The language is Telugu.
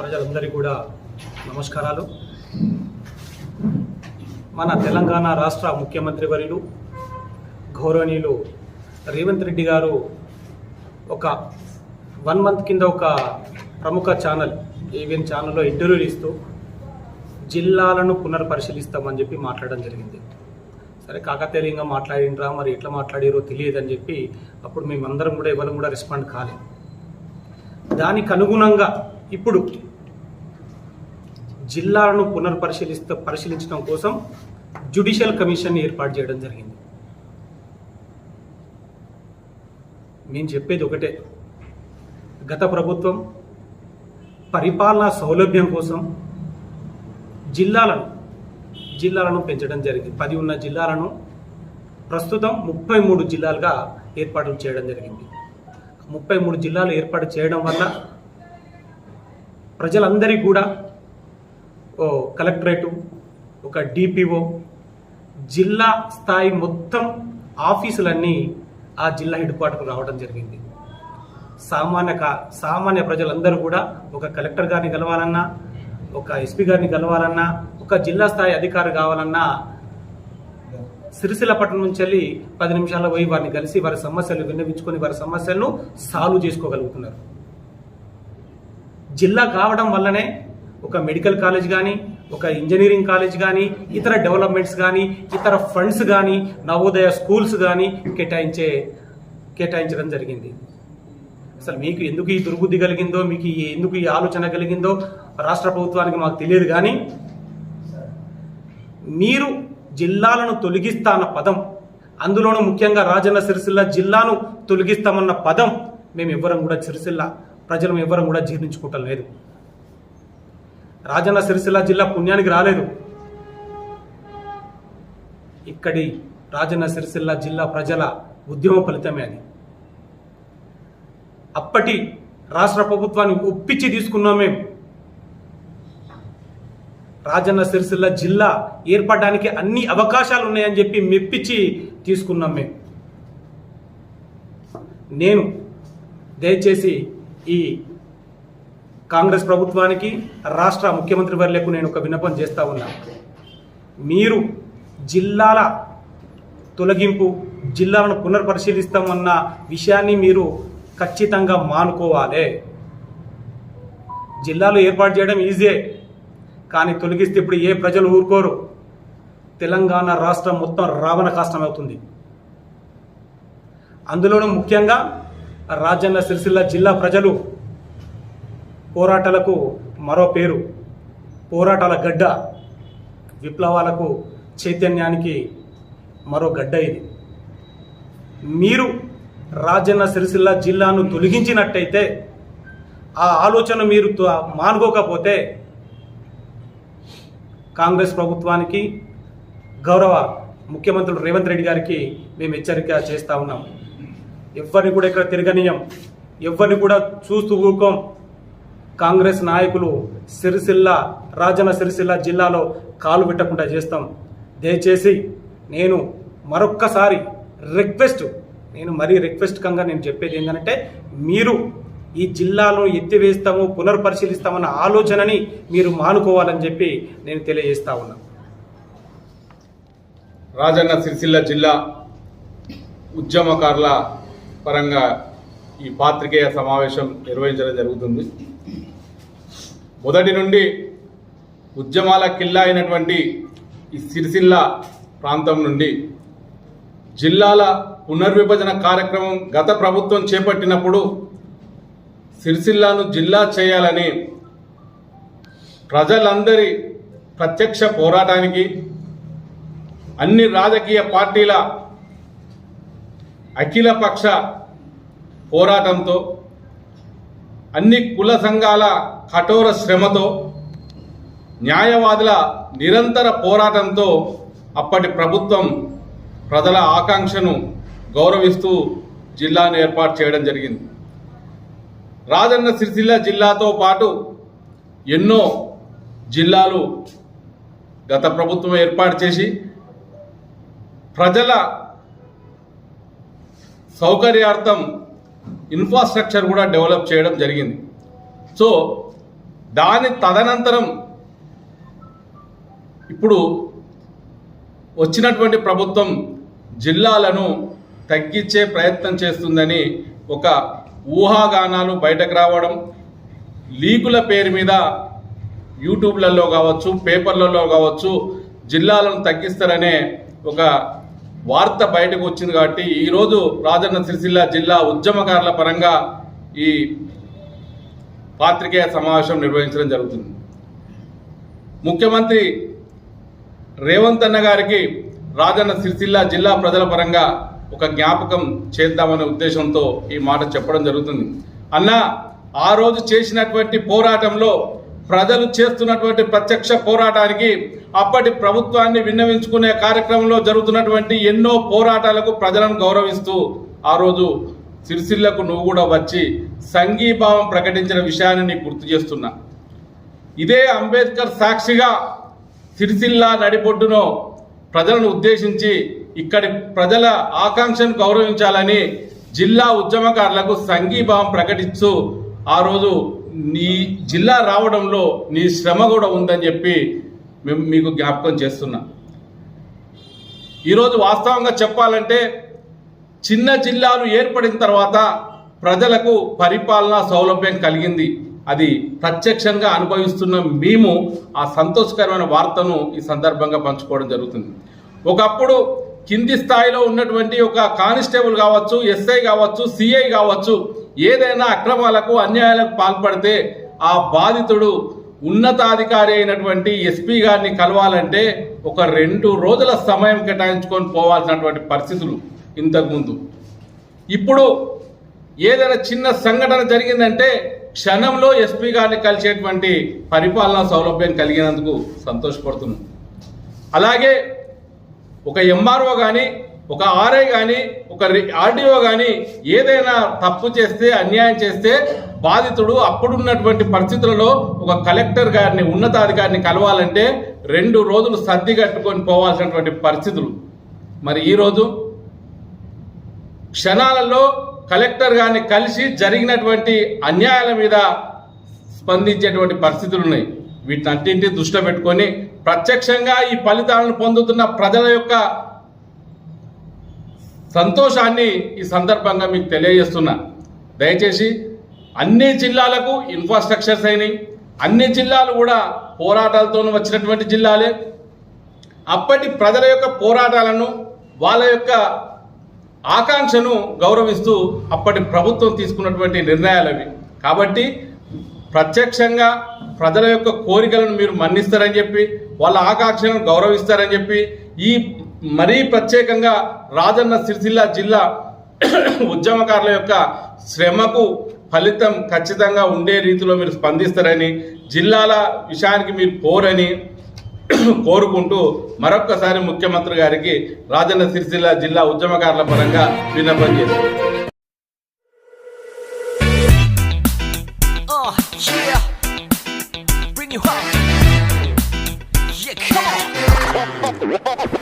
ప్రజలందరి కూడా నమస్కారాలు. మన తెలంగాణ రాష్ట్ర ముఖ్యమంత్రి వర్యులు గౌరవనీయులు రేవంత్ రెడ్డి గారు ఒక వన్ మంత్ కింద ఒక ప్రముఖ ఛానల్ ఏవిఎన్ ఛానల్లో ఇంటర్వ్యూలు ఇస్తూ జిల్లాలను పునర్పరిశీలిస్తామని చెప్పి మాట్లాడడం జరిగింది. సరే కాకతీయంగా మాట్లాడినరా మరి ఎట్లా మాట్లాడారో తెలియదని చెప్పి అప్పుడు మేమందరం కూడా ఎవరు కూడా రెస్పాండ్ కాలేదు దానికి అనుగుణంగా ఇప్పుడు జిల్లాలను పునర్పరిశీలిస్త పరిశీలించడం కోసం జ్యుడిషియల్ కమిషన్ ఏర్పాటు చేయడం జరిగింది. నేను చెప్పేది ఒకటే. గత ప్రభుత్వం పరిపాలనా సౌలభ్యం కోసం జిల్లాలను జిల్లాలను పెంచడం జరిగింది. పది ఉన్న జిల్లాలను ప్రస్తుతం ముప్పై మూడు జిల్లాలుగా ఏర్పాటు చేయడం జరిగింది. ముప్పై మూడు జిల్లాలు ఏర్పాటు చేయడం వల్ల ప్రజలందరికీ కూడా ఓ కలెక్టరేటు ఒక డిపిఓ జిల్లా స్థాయి మొత్తం ఆఫీసులన్నీ ఆ జిల్లా హెడ్ క్వార్టర్కు రావడం జరిగింది. సామాన్య సామాన్య ప్రజలందరూ కూడా ఒక కలెక్టర్ గారిని కలవాలన్నా ఒక ఎస్పీ గారిని కలవాలన్నా ఒక జిల్లా స్థాయి అధికారి కావాలన్నా సిరిసిల్ల పట్టణం నుంచి వెళ్ళి పది నిమిషాల్లో పోయి వారిని కలిసి వారి సమస్యలు విన్నవించుకొని వారి సమస్యలను సాల్వ్ చేసుకోగలుగుతున్నారు. జిల్లా కావడం వల్లనే ఒక మెడికల్ కాలేజ్ కానీ ఒక ఇంజనీరింగ్ కాలేజ్ కానీ ఇతర డెవలప్మెంట్స్ కానీ ఇతర ఫండ్స్ కానీ నవోదయ స్కూల్స్ కానీ కేటాయించే కేటాయించడం జరిగింది. అసలు మీకు ఎందుకు ఈ దుర్బుద్ధి కలిగిందో మీకు ఎందుకు ఈ ఆలోచన కలిగిందో రాష్ట్ర ప్రభుత్వానికి మాకు తెలియదు కానీ మీరు జిల్లాలను తొలగిస్తా అన్న పదం అందులోనూ ముఖ్యంగా రాజన్న సిరిసిల్ల జిల్లాను తొలగిస్తామన్న పదం మేము ఎవ్వరం కూడా సిరిసిల్ల ప్రజలు ఎవ్వరం కూడా జీర్ణించుకోవటం లేదు. రాజన్న సిరిసిల్ల జిల్లా పుణ్యానికి రాలేదు. ఇక్కడి రాజన్న సిరిసిల్ల జిల్లా ప్రజల ఉద్యమ ఫలితమే అది. అప్పటి రాష్ట్ర ప్రభుత్వాన్ని ఒప్పించి తీసుకున్నాం మేము. రాజన్న సిరిసిల్ల జిల్లా ఏర్పడడానికి అన్ని అవకాశాలు ఉన్నాయని చెప్పి మెప్పించి తీసుకున్నాం మేము. నేను దయచేసి ఈ కాంగ్రెస్ ప్రభుత్వానికి రాష్ట్ర ముఖ్యమంత్రి వర్లకు నేను ఒక విన్నపం చేస్తా ఉన్నా. మీరు జిల్లాల తొలగింపు జిల్లాలను పునర్పరిశీలిస్తామన్న విషయాన్ని మీరు ఖచ్చితంగా మానుకోవాలి. జిల్లాలు ఏర్పాటు చేయడం ఈజీ కానీ తొలగిస్తే ఇప్పుడు ఏ ప్రజలు ఊరుకోరు. తెలంగాణ రాష్ట్రం మొత్తం రావణ కాష్టం అవుతుంది. అందులోనూ ముఖ్యంగా రాజన్న సిరిసిల్ల జిల్లా ప్రజలు పోరాటాలకు మరో పేరు పోరాటాల గడ్డ విప్లవాలకు చైతన్యానికి మరో గడ్డ ఇది. మీరు రాజన్న సిరిసిల్ల జిల్లాను తొలగించినట్టయితే ఆ ఆలోచన మీరు మానుకోకపోతే కాంగ్రెస్ ప్రభుత్వానికి గౌరవ ముఖ్యమంత్రులు రేవంత్ రెడ్డి గారికి మేము హెచ్చరిక చేస్తూ ఉన్నాం. ఎవరిని కూడా ఇక్కడ తిరగనీయం. ఎవరిని కూడా చూస్తూ ఊరుకోం. కాంగ్రెస్ నాయకులు సిరిసిల్ల రాజన్న సిరిసిల్ల జిల్లాలో కాలు పెట్టకుండా చేస్తాం. దయచేసి నేను మరొక్కసారి రిక్వెస్ట్ నేను మరీ రిక్వెస్ట్ కంగా నేను చెప్పేది ఏంటంటే మీరు ఈ జిల్లాలో ఎత్తివేస్తాము పునర్పరిశీలిస్తామన్న ఆలోచనని మీరు మానుకోవాలని చెప్పి నేను తెలియజేస్తా ఉన్నా. రాజన్న సిరిసిల్ల జిల్లా ఉద్యమకారుల పరంగా ఈ పాత్రికేయ సమావేశం నిర్వహించడం జరుగుతుంది. మొదటి నుండి ఉద్యమాల కిల్లా అయినటువంటి ఈ సిరిసిల్ల ప్రాంతం నుండి జిల్లాల పునర్విభజన కార్యక్రమం గత ప్రభుత్వం చేపట్టినప్పుడు సిరిసిల్లాను జిల్లా చేయాలని ప్రజలందరి ప్రత్యక్ష పోరాటానికి అన్ని రాజకీయ పార్టీల అఖిలపక్ష పోరాటంతో అన్ని కుల సంఘాల కఠోర శ్రమతో న్యాయవాదుల నిరంతర పోరాటంతో అప్పటి ప్రభుత్వం ప్రజల ఆకాంక్షను గౌరవిస్తూ జిల్లాను ఏర్పాటు చేయడం జరిగింది. రాజన్న సిరిసిల్ల జిల్లాతో పాటు ఎన్నో జిల్లాలు గత ప్రభుత్వం ఏర్పాటు చేసి ప్రజల సౌకర్యార్థం ఇన్ఫ్రాస్ట్రక్చర్ కూడా డెవలప్ చేయడం జరిగింది. సో దాని తదనంతరం ఇప్పుడు వచ్చినటువంటి ప్రభుత్వం జిల్లాలను తగ్గించే ప్రయత్నం చేస్తుందని ఒక ఊహాగానాలు బయటకు రావడం లీకుల పేరు మీద యూట్యూబ్లలో కావచ్చు పేపర్లలో కావచ్చు జిల్లాలను తగ్గిస్తారనే ఒక వార్త బయటకు వచ్చింది కాబట్టి ఈరోజు రాజన్న సిరిసిల్ల జిల్లా ఉద్యమకారుల పరంగా ఈ పాత్రికేయ సమావేశం నిర్వహించడం జరుగుతుంది. ముఖ్యమంత్రి రేవంత్ అన్న గారికి రాజన్న సిరిసిల్ల జిల్లా ప్రజల పరంగా ఒక జ్ఞాపకం చేద్దామనే ఉద్దేశంతో ఈ మాట చెప్పడం జరుగుతుంది. అన్న ఆ రోజు చేసినటువంటి పోరాటంలో ప్రజలు చేస్తున్నటువంటి ప్రత్యక్ష పోరాటానికి అప్పటి ప్రభుత్వాన్ని విన్నవించుకునే కార్యక్రమంలో జరుగుతున్నటువంటి ఎన్నో పోరాటాలకు ప్రజలను గౌరవిస్తూ ఆ రోజు సిరిసిల్లకు నువ్వు కూడా వచ్చి సంఘీభావం ప్రకటించిన విషయాన్ని నీకు గుర్తు చేస్తున్నా. ఇదే అంబేద్కర్ సాక్షిగా సిరిసిల్ల నడిపొడ్డును ప్రజలను ఉద్దేశించి ఇక్కడి ప్రజల ఆకాంక్షను గౌరవించాలని జిల్లా ఉద్యమకారులకు సంఘీభావం ప్రకటిస్తూ ఆ రోజు నీ జిల్లా రావడంలో నీ శ్రమ కూడా ఉందని చెప్పి మేము మీకు జ్ఞాపకం చేస్తున్నా. ఈరోజు వాస్తవంగా చెప్పాలంటే చిన్న జిల్లాలు ఏర్పడిన తర్వాత ప్రజలకు పరిపాలన సౌలభ్యం కలిగింది. అది ప్రత్యక్షంగా అనుభవిస్తున్న మేము ఆ సంతోషకరమైన వార్తను ఈ సందర్భంగా పంచుకోవడం జరుగుతుంది. ఒకప్పుడు కింది స్థాయిలో ఉన్నటువంటి ఒక కానిస్టేబుల్ కావచ్చు ఎస్ఐ కావచ్చు సిఐ కావచ్చు ఏదైనా అక్రమాలకు అన్యాయాలకు పాల్పడితే ఆ బాధితుడు ఉన్నతాధికారి అయినటువంటి ఎస్పీ గారిని కలవాలంటే ఒక రెండు రోజుల సమయం కేటాయించుకొని పోవాల్సినటువంటి పరిస్థితులు ఇంతకుముందు ఇప్పుడు ఏదైనా చిన్న సంఘటన జరిగిందంటే క్షణంలో ఎస్పీ గారిని కలిసేటువంటి పరిపాలనా సౌలభ్యం కలిగినందుకు సంతోషపడుతున్నాం. అలాగే ఒక ఎంఆర్ఓ కానీ ఒక ఆర్ఐ కానీ ఒక ఆర్డీఓ కానీ ఏదైనా తప్పు చేస్తే అన్యాయం చేస్తే బాధితుడు అప్పుడున్నటువంటి పరిస్థితులలో ఒక కలెక్టర్ గారిని ఉన్నతాధికారిని కలవాలంటే రెండు రోజులు సర్ది కట్టుకొని పోవాల్సినటువంటి పరిస్థితులు. మరి ఈరోజు క్షణాలలో కలెక్టర్ గారిని కలిసి జరిగినటువంటి అన్యాయాల మీద స్పందించేటువంటి పరిస్థితులు ఉన్నాయి. వీటిని దృష్టిలో పెట్టుకొని ప్రత్యక్షంగా ఈ ఫలితాలను పొందుతున్న ప్రజల యొక్క సంతోషాన్ని ఈ సందర్భంగా మీకు తెలియజేస్తున్నా. దయచేసి అన్ని జిల్లాలకు ఇన్ఫ్రాస్ట్రక్చర్స్ అయినాయి. అన్ని జిల్లాలు కూడా పోరాటాలతో వచ్చినటువంటి జిల్లాలే. అప్పటి ప్రజల యొక్క పోరాటాలను వాళ్ళ యొక్క ఆకాంక్షను గౌరవిస్తూ అప్పటి ప్రభుత్వం తీసుకున్నటువంటి నిర్ణయాలు అవి. కాబట్టి ప్రత్యక్షంగా ప్రజల యొక్క కోరికలను మీరు మన్నిస్తారని చెప్పి వాళ్ళ ఆకాంక్షలను గౌరవిస్తారని చెప్పి ఈ మరీ ప్రత్యేకంగా రాజన్న సిరిసిల్ల జిల్లా ఉద్యమకారుల యొక్క శ్రమకు ఫలితం ఖచ్చితంగా ఉండే రీతిలో మీరు స్పందిస్తారని జిల్లాల విషయానికి మీరు పోరని కోరుకుంటూ మరొక్కసారి ముఖ్యమంత్రి గారికి రాజన్న సిరిసిల్ల జిల్లా ఉద్యమకారుల పరంగా విన్నపం చేశారు ah, Bring you up. Yeah, come on.